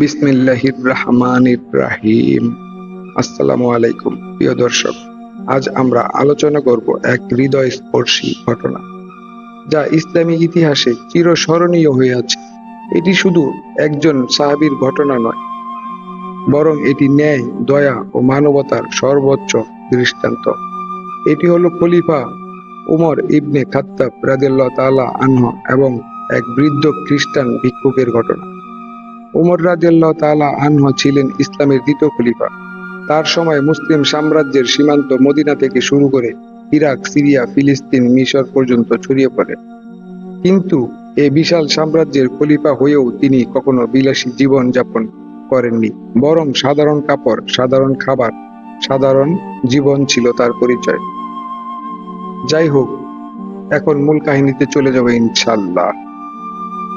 বিসমিল্লাহির আসসালামু আলাইকুম প্রিয় দর্শক। আজ আমরা আলোচনা করব এক ঘটনা, যা ইসলামী ইতিহাসে চিরস্মরণীয় হয়ে আছে। এটি শুধু একজন সাহাবীর ঘটনা নয়, বরং এটি ন্যায়, দয়া ও মানবতার সর্বোচ্চ দৃষ্টান্ত। এটি হলো খলিফা উমর ইবনে খাত্তাব রাদিয়াল্লাহু তাআলা আনহু এবং এক বৃদ্ধ খ্রিস্টান ভিক্ষুকের ঘটনা। উমর রাদিয়াল্লাহু তাআলা আনহু ছিলেন ইসলামের দ্বিতীয় খলিফা। তার সময় মুসলিম সাম্রাজ্যের সীমান্ত মদিনা থেকে শুরু করে ইরাক, সিরিয়া, ফিলিস্তিন, মিশর পর্যন্ত ছড়িয়ে পড়ে। কিন্তু এই বিশাল সাম্রাজ্যের খলিফা হয়েও তিনি কখনো বিলাসী জীবন যাপন করেননি, বরং সাধারণ কাপড়, সাধারণ খাবার, সাধারণ জীবন ছিল তার পরিচয়। যাই হোক, এখন মূল কাহিনীতে চলে যাবে ইনশাল্লাহ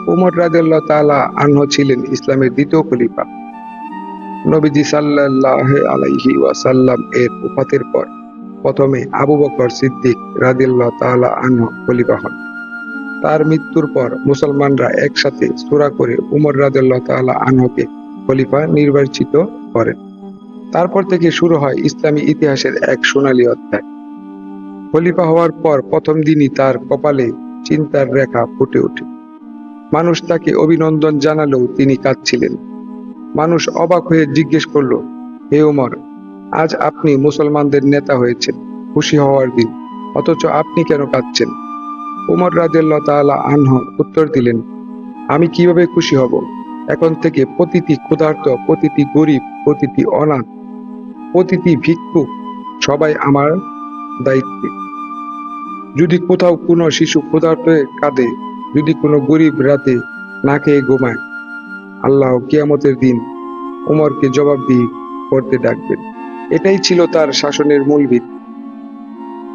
উমর রাদিয়াল্লাহ তাআলা আনহু ছিলেন ইসলামের দ্বিতীয় খলিফা। নবীজি সাল্লাল্লাহ আলাইহি ওয়াসাল্লাম এর ওফাতের পর প্রথমে আবু বকর সিদ্দিক রাদিয়াল্লাহ তাআলা আনহু খলিফা হন। তার মৃত্যুর পর মুসলমানরা একসাথে সূরা করে উমর রাদিয়াল্লাহ তাআলা আনহুকে খলিফা নির্বাচিত করেন। তারপর থেকে শুরু হয় ইসলামী ইতিহাসের এক সোনালী অধ্যায়। খলিফা হওয়ার পর প্রথম দিনই তার কপালে চিন্তার রেখা ফুটে ওঠে। মানুষ তাকে অভিনন্দন জানালেও তিনি কাঁদছিলেন। মানুষ অবাক হয়ে জিজ্ঞেস করল, হে উমর আজ আপনি মুসলমানদের নেতা হয়েছেন, খুশি হওয়ার দিন, অথচ আপনি কেন কাঁদছেন? উমর রাজেল্লা তাআলা আনহ উত্তর দিলেন, আমি কীভাবে খুশি হব? এখন থেকে প্রতিটি ক্ষুধার্ত, প্রতিটি গরিব, প্রতিটি অনাথ, প্রতিটি ভিক্ষুক সবাই আমার দায়িত্বে। যদি কোথাও কোনো শিশু ক্ষুধার্ত কাঁদে যদি কোনো গরিব রাতে না খেয়ে ঘুমায়, আল্লাহ কিয়ামতের দিন উমরকে জবাবদিহি করতে ডাকবেন। এটাই ছিল তার শাসনের মূল ভিত্তি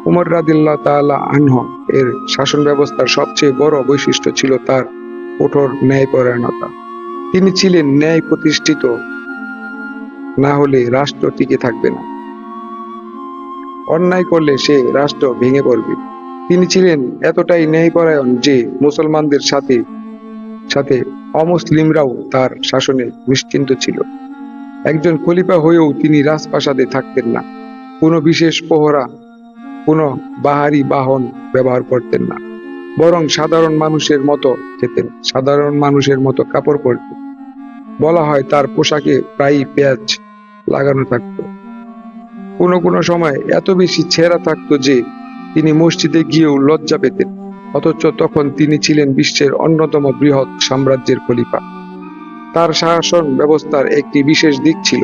উমর রাদিল্লাহ তাআলা আনহ এর শাসন ব্যবস্থার সবচেয়ে বড় বৈশিষ্ট্য ছিল তার কঠোর ন্যায়পরায়ণতা। তিনি ছিলেন ন্যায় প্রতিষ্ঠিত, না হলে রাষ্ট্র টিকে থাকবে না। অন্যায় করলে সে রাষ্ট্র ভেঙে পড়বে। তিনি ছিলেন এতটাই ন্যায়পরায়ণ যে মুসলমানদের সাথে সাথে অমুসলিমরাও তার শাসনে নিশ্চিন্ত ছিল। একজন খলিফা হয়েও তিনি রাজপ্রাসাদে থাকতেন না। কোনো বিশেষ প্রহরা, কোনো বাহারি বাহন ব্যবহার করতেন না। বরং সাধারণ মানুষের মতো খেতেন, সাধারণ মানুষের মতো কাপড় পরতেন। বলা হয় তার পোশাকে প্রায়ই পেঁয়াজ লাগানো থাকতো। কোনো কোনো সময় এত বেশি ছেঁড়া থাকতো যে তিনি মসজিদে গিয়েও লজ্জা পেতেন, অথচ তখন তিনি ছিলেন বিশ্বের অন্যতম বৃহৎ সাম্রাজ্যের খলিফা। তার শাসন ব্যবস্থার একটি বিশেষ দিক ছিল,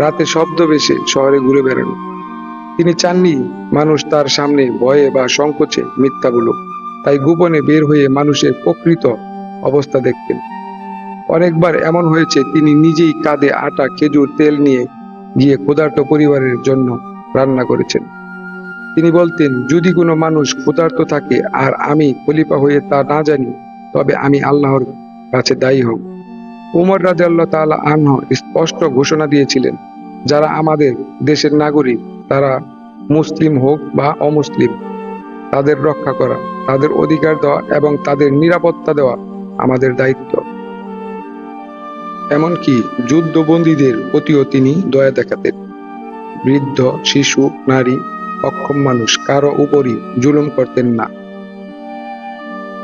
রাতে শব্দ বেশে শহরে ঘুরে বেড়ানো। তিনি চাননি মানুষ তার সামনে ভয়ে বা সংকোচে মিথ্যা বলুক, তাই গোপনে বের হয়ে মানুষের প্রকৃত অবস্থা দেখতেন। অনেকবার এমন হয়েছে, তিনি নিজেই কাঁধে আটা খেজুর তেল নিয়ে গিয়ে ক্ষুধার্ত পরিবারের জন্য রান্না করেছেন। তিনি বলতেন, যদি কোনো মানুষ ক্ষুধার্ত থাকে আর আমি খলিফা হয়ে তা না জানি, তবে আমি আল্লাহর কাছে দায়ী হব। উমর রাজা আল্লাহ তাআলা আনহ স্পষ্ট ঘোষণা দিয়েছিলেন, যারা আমাদের দেশের নাগরিক, তারা মুসলিম হোক বা অমুসলিম, তাদের রক্ষা করা, তাদের অধিকার দেওয়া এবং তাদের নিরাপত্তা দেওয়া আমাদের দায়িত্ব। এমনকি যুদ্ধবন্দীদের প্রতিও তিনি দয়া দেখাতেন। বৃদ্ধ, শিশু, নারী অক্ষম মানুষ, কারও উপরই জুলুম করতেন না।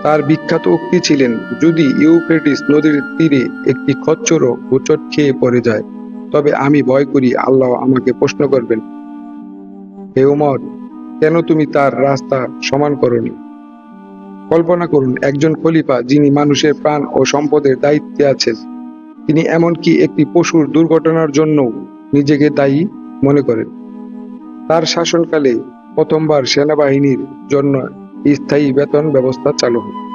তার বিখ্যাত উক্তি ছিলেন, যদি ইউফ্রেটিস নদীর তীরে একটি খচ্চরও হোঁচট খেয়ে পড়ে যায়, তবে আমি ভয় করি, আল্লাহ আমাকে প্রশ্ন করবেন, হে উমর, কেন তুমি তার রাস্তা সমান করনি? কল্পনা করুন, একজন খলিফা যিনি মানুষের প্রাণ ও সম্পদের দায়িত্বে আছেন, তিনি এমনকি একটি পশুর দুর্ঘটনার জন্য নিজেকে দায়ী মনে করেন। তার শাসনকালে প্রথমবার সেনাবাহিনীর জন্য স্থায়ী বেতন ব্যবস্থা চালু হয়।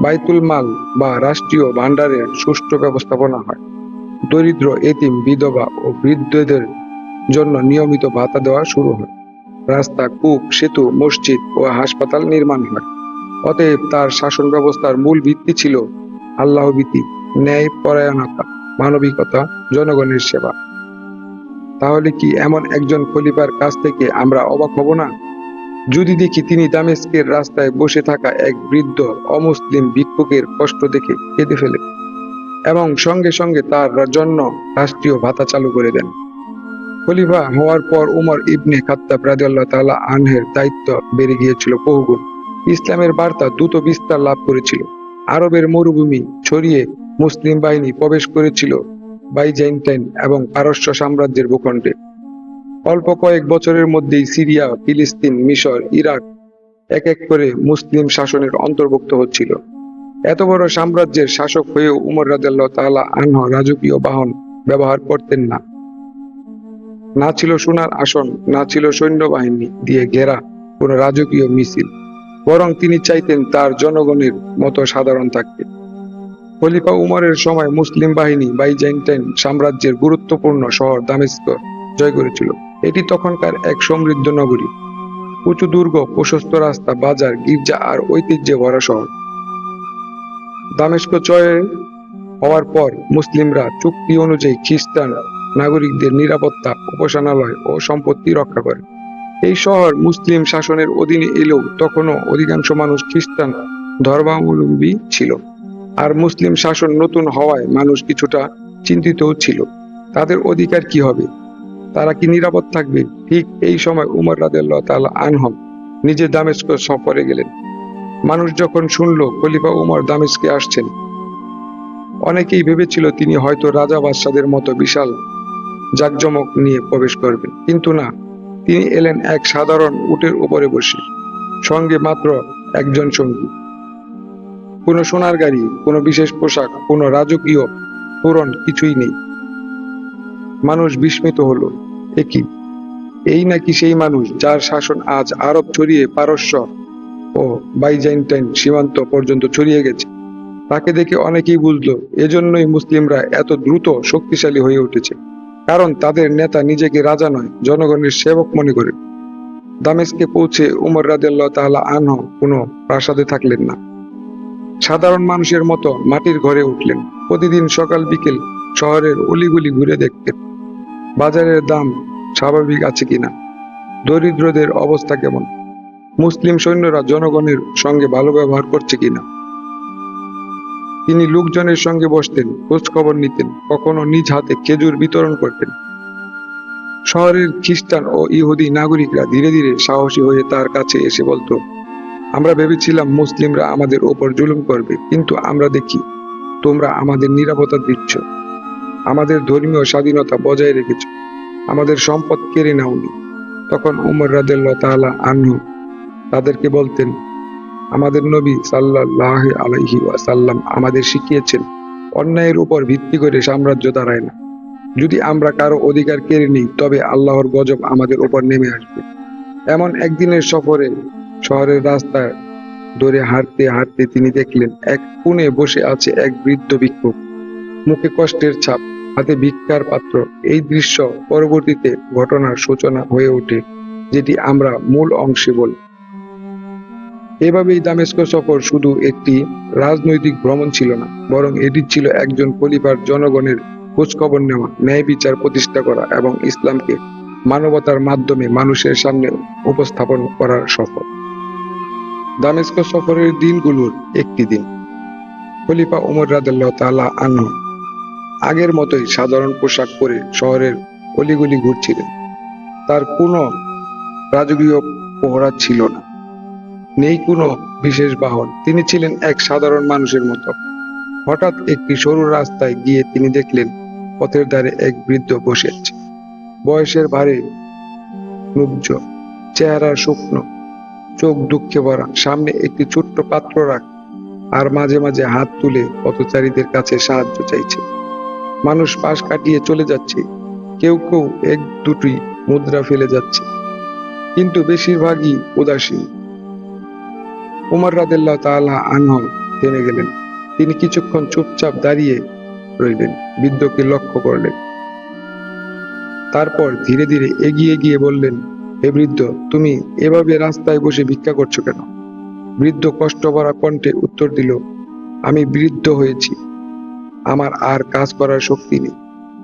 বাইতুল মাল বা রাষ্ট্রীয় ভাণ্ডারের সুষ্ঠু ব্যবস্থাপনা হয়। দরিদ্র, এতিম, বিধবা ও বৃদ্ধদের জন্য নিয়মিত ভাতা দেওয়া শুরু হয়। রাস্তা, কূপ, সেতু, মসজিদ ও হাসপাতাল নির্মাণ হয়। অতএব তার শাসন ব্যবস্থার মূল ভিত্তি ছিল আল্লাহ আল্লাহভীতি ন্যায় পরায়ণতা মানবিকতা, জনগণের সেবা। তাহলে কি এমন একজন খলিফার কাছ থেকে আমরা অবাক হব না? যদি দেখি তিনি দামেস্কের রাস্তায় বসে থাকা এক বৃদ্ধ অমুসলিম ভিক্ষুকের কষ্ট দেখে কেঁদে ফেলে এবং সঙ্গে সঙ্গে তার জন্য রাষ্ট্রীয় ভাতা চালু করে দেন। খলিফা হওয়ার পর উমর ইবনে খাত্তাব রাদিয়াল্লাহু তাআলা আনহের দায়িত্ব বেড়ে গিয়েছিল বহুগুণ। ইসলামের বার্তা দ্রুত বিস্তার লাভ করেছিল। আরবের মরুভূমি ছড়িয়ে মুসলিম বাহিনী প্রবেশ করেছিল বাইজেন্টাইন এবং পারস্য সাম্রাজ্যের ভূখণ্ডে। অল্প কয়েক বছরের মধ্যেই সিরিয়া, ফিলিস্তিন, মিশর, ইরাক এক এক করে মুসলিম শাসনের অন্তর্ভুক্ত হচ্ছিল। এত বড় সাম্রাজ্যের শাসক হয়েও উমর রাদিয়াল্লাহু তাআলা আনহ রাজকীয় বাহন ব্যবহার করতেন না। না ছিল সোনার আসন, না ছিল সৈন্যবাহিনী দিয়ে ঘেরা কোনো রাজকীয় মিছিল, বরং তিনি চাইতেন তার জনগণের মতো সাধারণ থাকতে। খলিফা উমরের সময় মুসলিম বাহিনী বাইজেন্টাইন সাম্রাজ্যের গুরুত্বপূর্ণ শহর দামেস্ক জয় করেছিল। এটি তখনকার এক সমৃদ্ধ নগরী। উঁচু, দুর্গ, প্রশস্ত রাস্তা, বাজার, গির্জা আর ঐতিহ্যে ভরা শহর। দামেস্ক জয় হওয়ার পর মুসলিমরা চুক্তি অনুযায়ী খ্রিস্টান নাগরিকদের নিরাপত্তা, উপাসনালয় ও সম্পত্তি রক্ষা করে। এই শহর মুসলিম শাসনের অধীনে এলেও তখনও অধিকাংশ মানুষ খ্রিস্টান ধর্মাবলম্বী ছিল। আর মুসলিম শাসন নতুন হওয়ায় মানুষ কিছুটা চিন্তিতও ছিল। তাদের অধিকার কি হবে? তারা কি নিরাপদ থাকবে? ঠিক এই সময় উমর রাদিয়াল্লাহু তাআলা আনহম নিজে দামেস্ক সফরে গেলেন। মানুষ যখন শুনল, খলিফা উমর দামেস্কে আসছেন, অনেকেই ভেবেছিল তিনি হয়তো রাজা বাদশাদের মতো বিশাল জাকজমক নিয়ে প্রবেশ করবেন। কিন্তু না, তিনি এলেন এক সাধারণ উটের উপরে বসে, সঙ্গে মাত্র একজন সঙ্গী। কোনো সোনার গাড়ি, কোনো বিশেষ পোশাক, কোনো রাজকীয় পূরণ কিছুই নেই। মানুষ বিস্মিত হলো একই এই নাকি সেই মানুষ যার শাসন আজ আরব ছড়িয়ে পারস্য ও বাইজাইন্টাইন সীমান্ত পর্যন্ত ছড়িয়ে গেছে? তাকে দেখে অনেকেই বুঝলো, এজন্যই মুসলিমরা এত দ্রুত শক্তিশালী হয়ে উঠেছে। কারণ তাদের নেতা নিজেকে রাজা নয়, জনগণের সেবক মনে করেন দামেস্কে পৌঁছে উমর রাদিয়াল্লাহু তাআলা আনহ কোনো প্রাসাদে থাকলেন না। সাধারণ মানুষের মতো মাটির ঘরে উঠলেন। প্রতিদিন সকাল বিকেল শহরের অলিগুলি ঘুরে দেখতেন। বাজারের দাম স্বাভাবিক আছে কিনা? দরিদ্রদের অবস্থা কেমন? মুসলিম সৈন্যরা জনগণের সঙ্গে ভালো ব্যবহার করছে কিনা? তিনি লোকজনের সঙ্গে বসতেন, খোঁজখবর নিতেন, কখনো নিজ হাতে খেজুর বিতরণ করতেন। শহরের খ্রিস্টান ও ইহুদি নাগরিকরা ধীরে ধীরে সাহসী হয়ে তার কাছে এসে বলতো আমরা ভেবেছিলাম মুসলিমরা আমাদের ওপর জুলুম করবে, কিন্তু আমরা দেখি তোমরা আমাদের নিরাপত্তা দিচ্ছ। আমাদের ধর্মীয় স্বাধীনতা বজায় রেখেছ। আমাদের সম্পদ কেড়ে নাওনি। তখন উমর তাআলা আনহু তাদেরকে বলতেন, আমাদের নবী সাল্লাল্লাহ আলাইহি ওয়াসাল্লাম আমাদের শিখিয়েছেন, অন্যায়ের উপর ভিত্তি করে সাম্রাজ্য দাঁড়ায় না। যদি আমরা কারও অধিকার কেড়ে নিই, তবে আল্লাহর গজব আমাদের উপর নেমে আসবে। এমন একদিনের সফরে শহরের রাস্তায় ধরে হাঁটতে হাঁটতে তিনি দেখলেন, এক কোণে বসে আছে এক বৃদ্ধ ভিক্ষুক। মুখে কষ্টের ছাপ, হাতে ভিক্ষার পাত্র। এই দৃশ্য পরবর্তীতে ঘটনার সূচনা হয়ে ওঠে, যেটি আমরা মূল অংশে বলি। এভাবেই দামেস্ক সফর শুধু একটি রাজনৈতিক ভ্রমণ ছিল না, বরং এটি ছিল একজন খলিফার জনগণের খোঁজখবর নেওয়া, ন্যায় বিচার প্রতিষ্ঠা করা এবং ইসলামকে মানবতার মাধ্যমে মানুষের সামনে উপস্থাপন করার সফর। দামেস্ক সফরের দিনগুলোর একটি দিন। খলিফা উমর রাদিয়াল্লাহু তাআলা আনহু আগের মতোই সাধারণ পোশাক পরে শহরের অলিগলি ঘুরছিলেন। তার কোনো রাজকীয় পোহরা ছিল না, নেই কোনো বিশেষ বাহন। তিনি ছিলেন এক সাধারণ মানুষের মতো। হঠাৎ একটি সরু রাস্তায় গিয়ে তিনি দেখলেন পথের ধারে এক বৃদ্ধ বসে আছে। বয়সের ভারে নুব্জ চেহারা শুকনো চোখ দুঃখে ভরা। সামনে একটি ছোট্ট পাত্র রাখ। আর মাঝে মাঝে হাত তুলে পথচারীদের কাছে সাহায্য চাইছে। মানুষ পাশ কাটিয়ে চলে যাচ্ছে। কেউ কেউ এক দুটি মুদ্রা ফেলে যাচ্ছে। কিন্তু বেশিরভাগই উদাসীন। উমর রাদিল্লাহ তাআলা আনহ থেমে গেলেন। তিনি কিছুক্ষণ চুপচাপ দাঁড়িয়ে রইলেন। বৃদ্ধকে লক্ষ্য করলেন। তারপর ধীরে ধীরে এগিয়ে গিয়ে বললেন হে বৃদ্ধ, তুমি এভাবে রাস্তায় বসে ভিক্ষা করছ কেন? বৃদ্ধ কষ্ট ভরা কণ্ঠে উত্তর দিল, আমি বৃদ্ধ হয়েছি। আমার আর কাজ করার শক্তি নেই,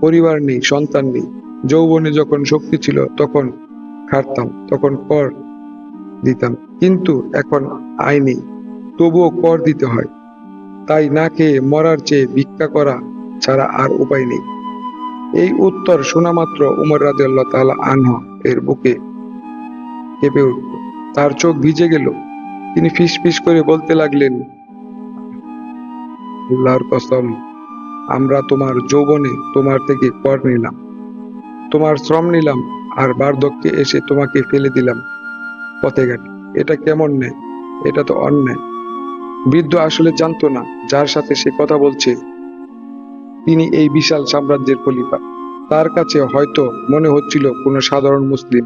পরিবার নেই, সন্তান নেই। যৌবনে যখন শক্তি ছিল, তখন খাটতাম, তখন কর দিতাম। কিন্তু এখন আয় নেই, তবুও কর দিতে হয়। তাই না খেয়ে মরার চেয়ে ভিক্ষা করা ছাড়া আর উপায় নেই। এই উত্তর শোনা মাত্র উমর রাদিয়াল্লাহু তাআলা আনহ এর বুকে কেঁপে উঠল। তার চোখ ভিজে গেল। তিনি ফিস ফিস করে বলতে লাগলেন আল্লাহর কসম, আমরা তোমার যৌবনে তোমার থেকে কর নিলাম। তোমার শ্রম নিলাম আর বার্ধক্যে এসে তোমাকে ফেলে দিলাম। পথে ঘাটে, এটা কেমন নেয় এটা তো অন্যায়। বৃদ্ধ আসলে জানতো না যার সাথে সে কথা বলছে। তিনি এই বিশাল সাম্রাজ্যের খলিফা। তার কাছে হয়তো মনে হচ্ছিল কোনো সাধারণ মুসলিম।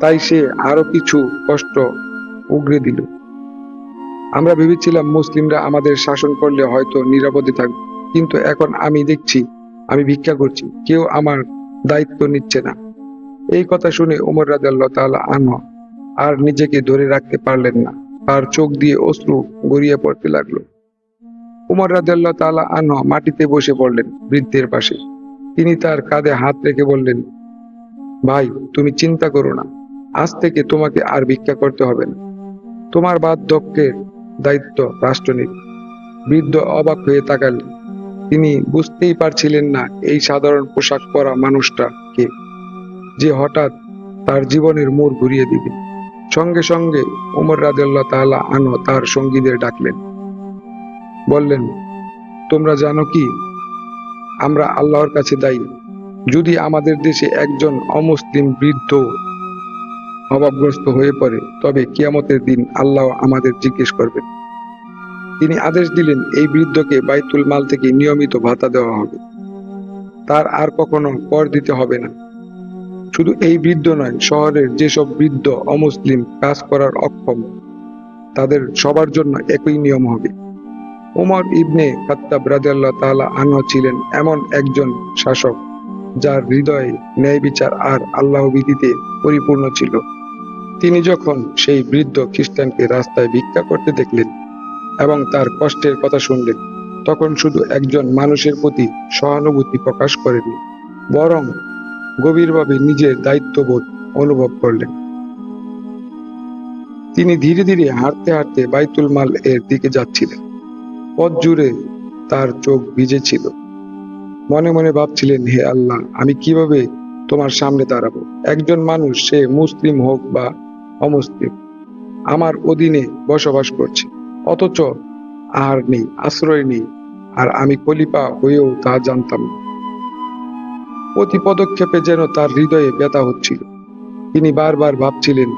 তাই সে আরও কিছু কষ্ট উগরে দিল। আমরা ভেবেছিলাম মুসলিমরা আমাদের শাসন করলে হয়তো নিরাপদে থাকবে, কিন্তু এখন আমি দেখছি, আমি ভিক্ষা করছি, কেউ আমার দায়িত্ব নিচ্ছে না। এই কথা শুনে উমর রাজাল্লাহ আনহ আর নিজেকে ধরে রাখতে পারলেন না, তার চোখ দিয়ে অশ্রু গড়িয়ে পড়তে লাগল। উমর রাজাল্লাহ তাআলা আনহ মাটিতে বসে পড়লেন বৃদ্ধের পাশে। তিনি তার কাঁধে হাত রেখে বললেন, ভাই, তুমি চিন্তা করো না আজ থেকে তোমাকে আর ভিক্ষা করতে হবে না। তোমার বার্ধক্যের দায়িত্ব রাষ্ট্র নিবে বৃদ্ধ অবাক হয়ে তাকালেন তিনি বুঝতেই পারছিলেন না এই সাধারণ পোশাক পরা মানুষটা কে। যে হঠাৎ তার জীবনের মোড় ঘুরিয়ে দিবে। সঙ্গে সঙ্গে উমর রাদিয়াল্লাহ তাআলা আনো তার সঙ্গীদের ডাকলেন। বললেন, তোমরা জানো কি? আমরা আল্লাহর কাছে দায়ী। যদি আমাদের দেশে একজন অমুসলিম বৃদ্ধ অভাবগ্রস্ত হয়ে পড়ে, তবে কিয়ামতের দিন আল্লাহ আমাদের জিজ্ঞেস করবেন। তিনি আদেশ দিলেন, এই বৃদ্ধকে বাইতুল মাল থেকে নিয়মিত ভাতা দেওয়া হবে। তার আর কখনো কর দিতে হবে না। শুধু এই বৃদ্ধ নয়, শহরের যেসব বৃদ্ধ অমুসলিম কাজ করার অক্ষম, তাদের সবার জন্য একই নিয়ম হবে। উমর ইবনে খাত্তাব রাদিয়াল্লাহু তাআলা আনহু ছিলেন এমন একজন শাসক, যার হৃদয়ে ন্যায় বিচার আর আল্লাহ বিধিতে পরিপূর্ণ ছিল। তিনি যখন সেই বৃদ্ধ খ্রিস্টানকে রাস্তায় ভিক্ষা করতে দেখলেন এবং তার কষ্টের কথা শুনলেন, তখন শুধু একজন মানুষের প্রতি সহানুভূতি প্রকাশ করেননি, বরং গভীরভাবে নিজের দায়িত্ববোধ অনুভব করলেন। তিনি ধীরে ধীরে হাঁটতে হাঁটতে বাইতুল মাল এর দিকে যাচ্ছিলেন। পথ জুড়ে তার চোখ ভিজেছিল মনে মনে ভাবছিলেন, হে আল্লাহ, আমি কীভাবে তোমার সামনে দাঁড়াবো? একজন মানুষ, সে মুসলিম হোক বা অমুসলিম। আমার অধীনে বসবাস করছে, অথচ আহার নেই, আশ্রয় নেই, আর আমি খলিফা হয়েও তা জানতাম না। প্রতি পদক্ষেপে যেন তার হৃদয়ে ব্যথা হচ্ছিল। তিনি বারবার ভাবছিলেন,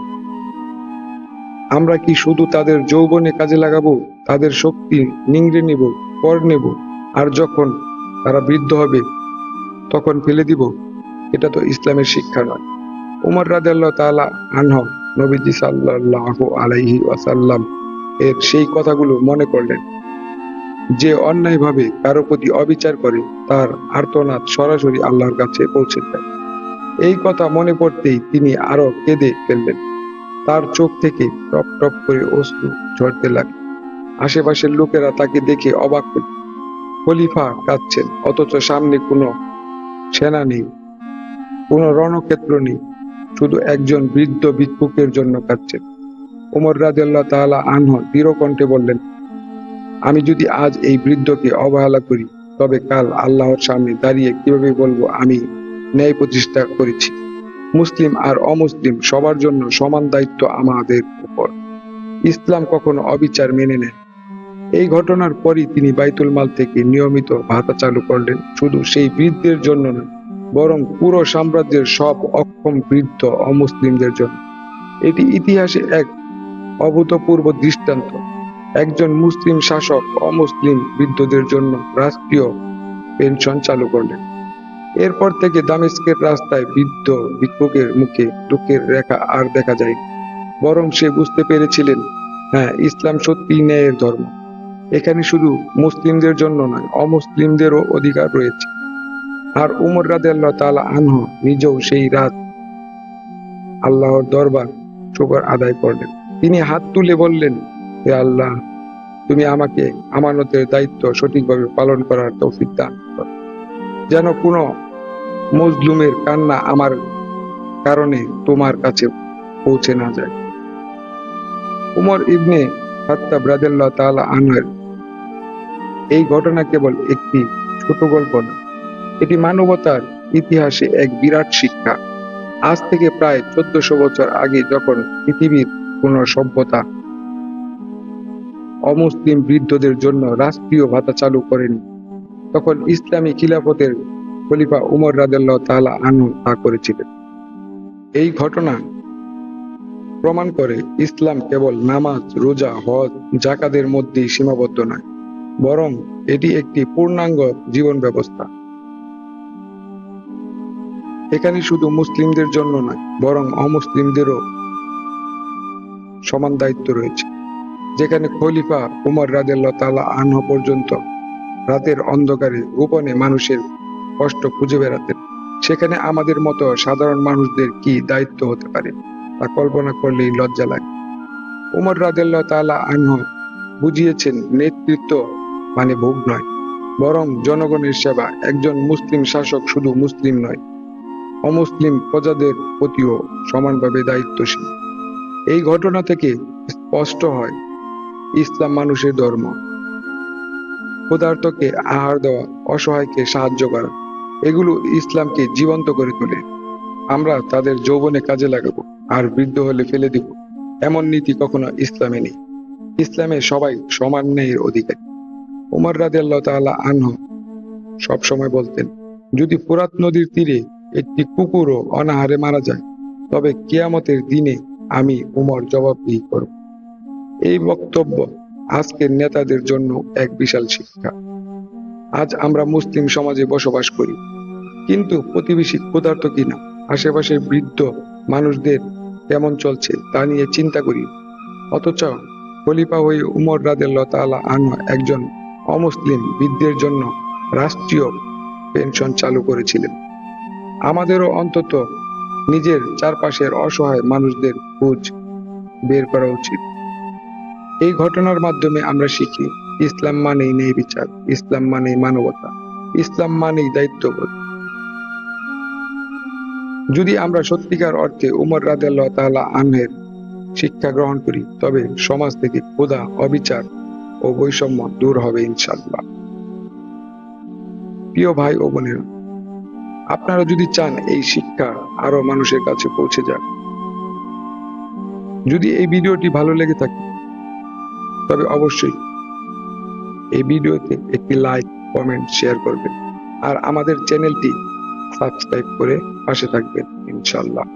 আমরা কি শুধু তাদের যৌবনে কাজে লাগাবো, তাদের শক্তি নিংড়ে নিব, পর নেব, আর যখন তারা বৃদ্ধ হবে, তখন ফেলে দিব? এটা তো ইসলামের শিক্ষা নয়। উমর রাদিয়াল্লাহু তাআলা আনহ নবীজি সাল্লাল্লাহু আলাইহি ওয়াসাল্লাম এর সেই কথাগুলো মনে করলেন। যে অন্যায়ভাবে কারও প্রতি অবিচার করে, তার আর্তনাদ সরাসরি আল্লাহর কাছে পৌঁছে যায় এই কথা মনে পড়তেই তিনি আরও কেঁদে ফেললেন। তার চোখ থেকে টপ টপ করে অশ্রু ঝরতে লাগল। আশেপাশের লোকেরা তাকে দেখে অবাক হল। খলিফা কাঁদছেন, অথচ সামনে কোনো সেনা নেই, কোনো রণক্ষেত্র নেই। শুধু একজন বৃদ্ধ ভিক্ষুকের জন্য কাঁদছেন ওমর রাদিয়াল্লাহ তাআলা আনহ দৃঢ় কণ্ঠে বললেন, আমি যদি আজ এই বৃদ্ধকে অবহেলা করি, তবে কাল আল্লাহর সামনে দাঁড়িয়ে কীভাবে বলব আমি ন্যায় প্রতিষ্ঠা করেছি? মুসলিম আর অমুসলিম সবার জন্য সমান দায়িত্ব আমাদের উপর। ইসলাম কখনো অবিচার মেনে নেয় এই ঘটনার পরই তিনি বাইতুল মাল থেকে নিয়মিত ভাতা চালু করলেন। শুধু সেই বৃদ্ধের জন্য নয় বরং পুরো সাম্রাজ্যের সব অক্ষম বৃদ্ধ অমুসলিমদের জন্য। এটি ইতিহাসে এক অভূতপূর্ব দৃষ্টান্ত। একজন মুসলিম শাসক অমুসলিম বৃদ্ধদের জন্য রাষ্ট্রীয় পেনশন চালু করলেন। এরপর থেকে দামেস্কের রাস্তায় বৃদ্ধ ভিক্ষুকের মুখে দুঃখের রেখা আর দেখা যায় বরং সে বুঝতে পেরেছিলেন হ্যাঁ ইসলাম সত্যি ন্যায়ের ধর্ম। এখানে শুধু মুসলিমদের জন্য নয়, অমুসলিমদেরও অধিকার রয়েছে। আর উমর রাদিয়াল্লাহু তাআলা আনহ নিজেও সেই রাত আল্লাহর দরবার শুকর আদায় করলেন। তিনি হাত তুলে বললেন, হে আল্লাহ, তুমি আমাকে আমানতের দায়িত্ব সঠিকভাবে পালন করার তৌফিক দান করো। যেন কোনো মজলুমের কান্না আমার কারণে তোমার কাছে পৌঁছে না যায়। উমর ইবনে খাত্তাব রাদিয়াল্লাহু তাআলা আনহের এই ঘটনা কেবল একটি ছোট গল্প না এটি মানবতার ইতিহাসে এক বিরাট শিক্ষা। আজ থেকে প্রায় চোদ্দশো বছর আগে যখন পৃথিবীর কোন সভ্যতা অমুসলিম বৃদ্ধদের জন্য রাষ্ট্রীয় ভাতা চালু করেনি, তখন ইসলামী খিলাফতের খলিফা উমর রাদিয়াল্লাহু তাআলা আনহু তা করেছিলেন। এই ঘটনা প্রমাণ করে ইসলাম কেবল নামাজ, রোজা, হজ জাকাদের মধ্যেই সীমাবদ্ধ নয়, বরং এটি একটি পূর্ণাঙ্গ জীবন ব্যবস্থা। এখানে শুধু মুসলিমদের জন্য নয়, বরং অমুসলিমদেরও সমান দায়িত্ব রয়েছে। যেখানে খলিফা উমর রাদিয়াল্লাহু তাআলা আনহু পর্যন্ত রাতের অন্ধকারে গোপনে মানুষের কষ্ট খুঁজে বেড়াতেন। সেখানে আমাদের মতো সাধারণ মানুষদের কি দায়িত্ব হতে পারে, তা কল্পনা করলেই লজ্জা লাগে। উমর রাজেল্লা তালা আনহু বুঝিয়েছেন, নেতৃত্ব মানে ভোগ নয়, বরং জনগণের সেবা। একজন মুসলিম শাসক শুধু মুসলিম নয় অমুসলিম প্রজাদের প্রতিও সমানভাবে দায়িত্বশীল। এই ঘটনা থেকে স্পষ্ট হয়, ইসলাম মানুষের ধর্ম। ক্ষুধার্তকে আহার দেওয়া, অসহায়কে সাহায্য করা, এগুলো ইসলামকে জীবন্ত করে তোলে। আমরা তাদের যৌবনে কাজে লাগাবো আর বৃদ্ধ হলে ফেলে দিব। এমন নীতি কখনো ইসলামে নেই। ইসলামে সবাই সমান ন্যায়ের অধিকারী। উমর রাদিয়াল্লাহু তাআলা আনহু সব সময় বলতেন, যদি ফুরাত নদীর তীরে একটি কুকুরও অনাহারে মারা যায়। তবে কিয়ামতের দিনে আমি উমর জবাবদিহি করব। এই বক্তব্য আজকের নেতাদের জন্য এক বিশাল শিক্ষা। আজ আমরা মুসলিম সমাজে বসবাস করি, কিন্তু প্রতিবেশী ক্ষুধার্ত কিনা, আশেপাশের বৃদ্ধ মানুষদের কেমন চলছে তা নিয়ে চিন্তা করি। অথচ খলিফা হয়ে উমর রাদিয়াল্লাহু তাআলা আনহু একজন অমুসলিম বৃদ্ধের জন্য রাষ্ট্রীয় পেনশন চালু করেছিলেন। আমাদেরও অন্তত নিজের চারপাশের অসহায় মানুষদের খোঁজ বের করা উচিত। এই ঘটনার মাধ্যমে আমরা শিখি, ইসলাম মানেই নেই বিচার, ইসলাম মানেই মানবতা, ইসলাম মানেই দায়িত্ববোধ। যদি আমরা সত্যিকার অর্থে উমর রাদিয়াল্লাহু তাআলা আনহের শিক্ষা গ্রহণ করি, তবে সমাজ থেকে ক্ষুধা, অবিচার ও বৈষম্য দূর হবে ইনশাল্লাহ প্রিয় ভাই ও বোনেরা আপনারা যদি চান এই শিক্ষা আরও মানুষের কাছে পৌঁছে যাক, যদি এই ভিডিওটি ভালো লেগে থাকে, তবে অবশ্যই এই ভিডিওতে একটি লাইক কমেন্ট শেয়ার করবেন। আর আমাদের চ্যানেলটি সাবস্ক্রাইব করে পাশে থাকবেন, ইনশাআল্লাহ।